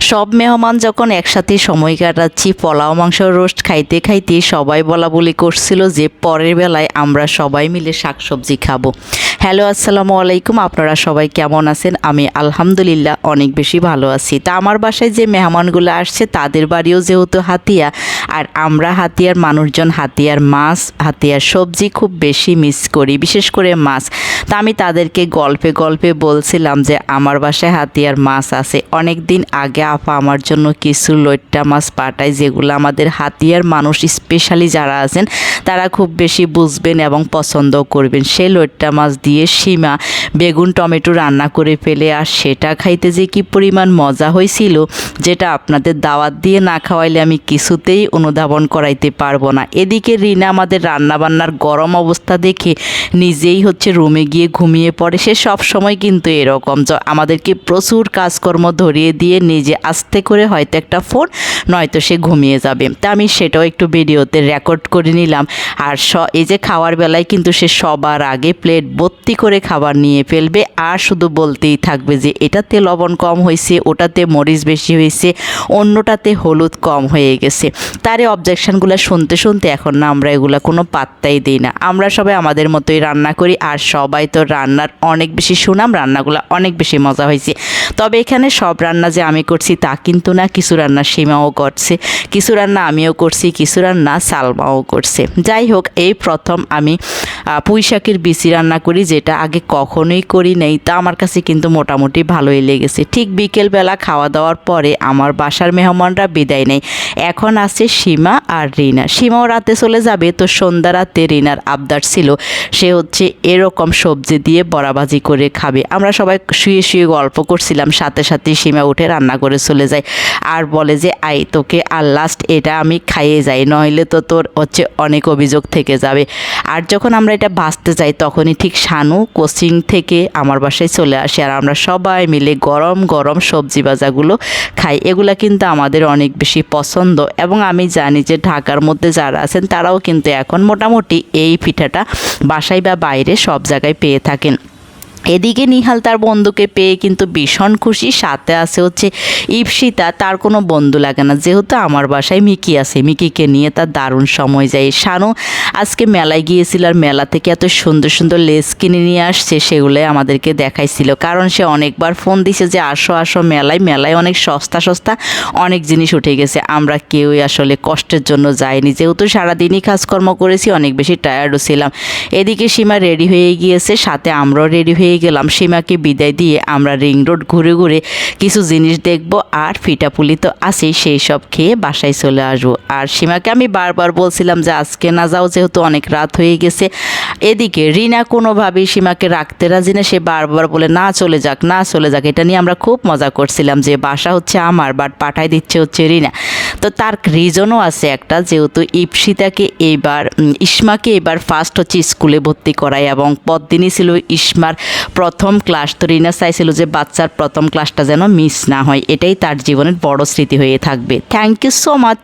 সব মেহমান যখন একসাথে সময় কাটাচ্ছি, পোলাও, মাংস, রোস্ট খাইতে খাইতে সবাই বলা বলি করছিল যে পরের বেলায় আমরা সবাই মিলে শাকসবজি খাব। হ্যালো, আসসালামু আলাইকুম, আপনারা সবাই কেমন আছেন? আমি আলহামদুলিল্লাহ অনেক বেশি ভালো আছি। তা আমার বাসায় যে মেহমানগুলো আসছে, তাদের বাড়িও যেহেতু হাতিয়া, আর আমরা হাতিয়ার মানুষজন, হাতিয়ার মাছ, হাতিয়ার সবজি খুব বেশি মিস করি, বিশেষ করে মাছ। তা আমি তাদেরকে গল্পে গল্পে বলছিলাম যে আমার বাসায় হাতিয়ার মাছ আছে। অনেক দিন আগে আপা আমার জন্য কিছু লইট্টা মাছ পাঠায়, যেগুলো আমাদের হাতিয়ার মানুষ স্পেশালি যারা আছেন, তারা খুব বেশি বুঝবেন এবং পছন্দ করবেন। সেই লইট্টা মাছ দিয়ে সীমা বেগুন, টমেটো রান্না করে ফেলে আর সেটা খাইতে যে কি পরিমাণ মজা হয়েছিল যেটা আপনাদের দাওয়াত দিয়ে না খাওয়াইলে আমি কিছুতেই অনুধাবন করাইতে পারব না। এদিকে রিনা আমাদের রান্নাবান্নার গরম অবস্থা দেখে নিজেই হচ্ছে রুমে গিয়ে ঘুমিয়ে পড়ে। সে সব সময় কিন্তু এরকম আমাদেরকে প্রচুর কাজকর্ম ধরিয়ে দিয়ে নিজে আস্তে করে হয়তো একটা ফোন, নয়তো সে ঘুমিয়ে যাবে। তা আমি সেটাও একটু ভিডিওতে রেকর্ড করে নিলাম। আর স, এই যে খাওয়ার বেলায় কিন্তু সে সবার আগে প্লেট ভর্তি করে খাবার নিয়ে ফেলবে। আর শুধু বলতেই থাকবে যে, এটাতে লবণ কম হয়েছে, ওটাতে মরিচ বেশি হয়েছে, অন্যটাতে হলুদ কম হয়ে গেছে। তার অবজেকশনগুলো শুনতে শুনতে এখন না আমরা এগুলো কোনো পাত্তাই দিই না। আমরা সবাই আমাদের মতোই রান্না করি, আর সবাই তো রান্নার অনেক বেশি সুনাম, রান্নাগুলো অনেক বেশি মজা হয়েছে। তবে এখানে সব রান্না যে আমি করছি তা কিন্তু না, কিছু রান্না সীমাও করছে, কিছু রান্না আমিও করছি, কিছু রান্না সালমাও করছে। যাই হোক, এই প্রথম আমি পুঁই শাকের বিচি রান্না করি, যেটা আগে কখনোই করি নাই। তা আমার কাছে কিন্তু মোটামুটি ভালোই লেগেছে। ঠিক বিকেলবেলা খাওয়া দাওয়ার পরে আমার বাসার মেহমানরা বিদায় নেই এখন আছে সীমা আর রিনা। সীমাও রাতে চলে যাবে, তো সন্ধ্যা রাতে রিনার আবদার ছিল। সে হচ্ছে এরকম সবজি দিয়ে বড়াবাজি করে খাবে। আমরা সবাই শুয়ে শুয়ে গল্প করছিলাম, সাথে সাথে সীমা উঠে রান্না করে চলে যায়। আর বলে যে আই তোকে আর লাস্ট এটা আমি খাইয়ে যাই, নইলে তো তোর হচ্ছে অনেক অভিযোগ থেকে যাবে। আর যখন আমরা এটা ভাজতে যাই তখনই ঠিক শানু কোচিং থেকে আমার বাসায় চলে আসে। আর আমরা সবাই মিলে গরম গরম সবজি ভাজাগুলো খাই। এগুলো কিন্তু আমাদের অনেক বেশি পছন্দ। এবং আমি জানি যে ঢাকার মধ্যে যারা আছেন, তারাও কিন্তু এখন মোটামুটি এই পিঠাটা বাসায় বা বাইরে সব জায়গায় পেয়ে থাকেন। এদিকে নিহাল তার বন্ধুকে পেয়ে কিন্তু ভীষণ খুশি। সাথে আছে হচ্ছে ইপসিতা, তার কোনো বন্ধু লাগে না। যেহেতু আমার বাসায় মিকি আছে, মিকিকে নিয়ে তার দারুণ সময় যায়। শানু আজকে মেলায় গিয়েছিল আর মেলা থেকে এত সুন্দর সুন্দর লেস কিনে নিয়ে আসছে, সেগুলোই আমাদেরকে দেখাইছিল। কারণ সে অনেকবার ফোন দিছে যে, আসো আসো মেলায়। মেলায় অনেক সস্তা সস্তা অনেক জিনিস উঠে গেছে। আমরা কেউই আসলে কষ্টের জন্য যাইনি। যেহেতু সারাদিনই কাজকর্ম করেছি, অনেক বেশি টায়ার্ডও ছিলাম। এদিকে সীমা রেডি হয়ে গিয়েছে, সাথে আমরাও রেডি হয়ে গেলাম। সীমাকে বিদায় দিয়ে আমরা রিং রোড ঘুরে ঘুরে কিছু জিনিস দেখব আর ফিটাপুলি তো আছেই, সেই সব খেয়ে বাসায় চলে আসব। আর সীমাকে আমি বারবার বলছিলাম যে আজকে না যাও, যেহেতু অনেক রাত হয়ে গেছে এদিকে রিনা কোনোভাবেই সীমাকে রাখতে রাজি না, সে বারবার বলে, না, চলে যাক, না, চলে যাক। এটা নিয়ে আমরা খুব মজা করছিলাম যে বাসা হচ্ছে আমার বাট পাঠাই দিচ্ছে হচ্ছে রিনা। তো তার রিজনও আছে একটা, যেহেতু ইপসিতাকে এইবার ইসমাকে এবার ফার্স্ট হচ্ছে স্কুলে ভর্তি করায় এবং পরদিনই ছিল ইসমার প্রথম ক্লাস তো রিনা চাইছিল যে বাচ্চার প্রথম ক্লাসটা যেন মিস না হয়। এটাই তার জীবনের বড় স্মৃতি হয়ে থাকবে। Thank you so much